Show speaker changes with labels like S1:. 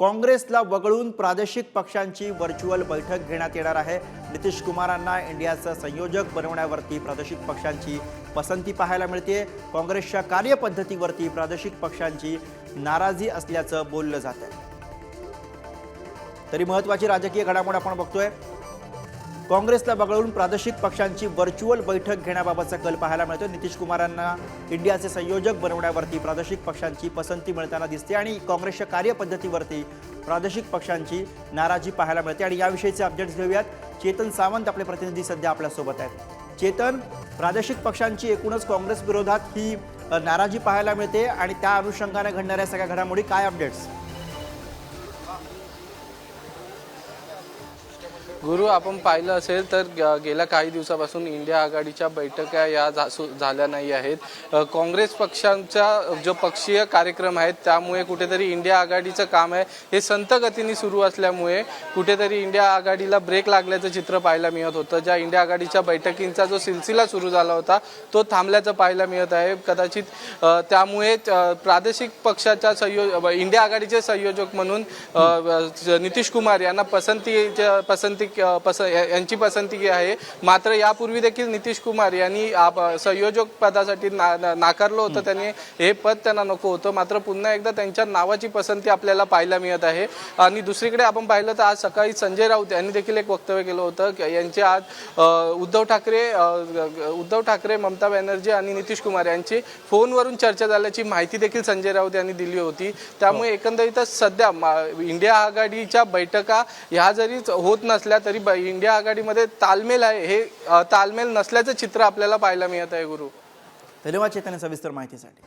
S1: काँग्रेसला वगळून प्रादेशिक पक्षांची व्हर्च्युअल बैठक घेण्यात येणार आहे. नितीश कुमारांना इंडियाचं संयोजक बनवण्यावरती प्रादेशिक पक्षांची पसंती पाहायला मिळते काँग्रेसच्या कार्यपद्धतीवरती प्रादेशिक पक्षांची नाराजी असल्याचं बोललं जात आहे तरी महत्त्वाची राजकीय घडामोड आपण बघतोय. काँग्रेसला वगळून प्रादेशिक पक्षांची व्हर्च्युअल बैठक घेण्याबाबतचा कल पाहायला मिळतो नितीश कुमारांना इंडियाचे संयोजक बनवण्यावरती प्रादेशिक पक्षांची पसंती मिळताना दिसते आणि काँग्रेसच्या कार्यपद्धतीवरती प्रादेशिक पक्षांची नाराजी पाहायला मिळते. आणि याविषयीचे अपडेट्स घेऊयात. चेतन सावंत आपले प्रतिनिधी सध्या आपल्यासोबत आहेत. चेतन प्रादेशिक पक्षांची एकूणच काँग्रेस विरोधात ही नाराजी पाहायला मिळते आणि त्या अनुषंगाने घडणाऱ्या सगळ्या घडामोडी काय अपडेट्स
S2: गुरु आपण पाहिलं असेल तर गेल्या काही दिवसापासून इंडिया आघाडीच्या बैठका या झाल्या नाही आहेत. काँग्रेस पक्षांचा जो पक्षीय कार्यक्रम आहेत त्यामुळे कुठेतरी इंडिया आघाडीचं काम आहे. हे संत गतीने सुरू असल्यामुळे कुठेतरी इंडिया आघाडीला ब्रेक लागल्याचं चित्र पाहायला मिळत होतं. ज्या इंडिया आघाडीच्या बैठकींचा जो सिलसिला सुरू झाला होता तो थांबल्याचं पाहायला मिळत आहे. कदाचित त्यामुळे प्रादेशिक पक्षाच्या संयो इंडिया आघाडीचे संयोजक म्हणून नितीश कुमार यांना पसंती पसंती अ, पस यांची पसंती आहे. मात्र यापूर्वी देखील नितीश कुमार यांनी आप- संयोजक पदासाठी ना- ना- नाकारलं होतं. त्यांनी हे पद त्यांना नको होतं. मात्र पुन्हा एकदा त्यांच्या नावाची पसंती आपल्याला पाहायला मिळत आहे. आणि दुसरीकडे आपण पाहिलं तर आज सकाळी संजय राऊत यांनी देखील एक वक्तव्य केलं होतं. की यांचे आज उद्धव ठाकरे उद्धव ठाकरे ममता बॅनर्जी आणि नितीश कुमार यांची फोनवरून चर्चा झाल्याची माहिती देखील संजय राऊत यांनी दिली होती. त्यामुळे एकंदरीतच सध्या इंडिया आघाडीच्या बैठका ह्या जरी होत नसल्या तरी इंडिया आघाडीमध्ये तालमेल आहे. हे तालमेल नसल्याचं चित्र आपल्याला पाहायला मिळत आहे गुरु.
S1: धन्यवाद चेतन सविस्तर माहितीसाठी.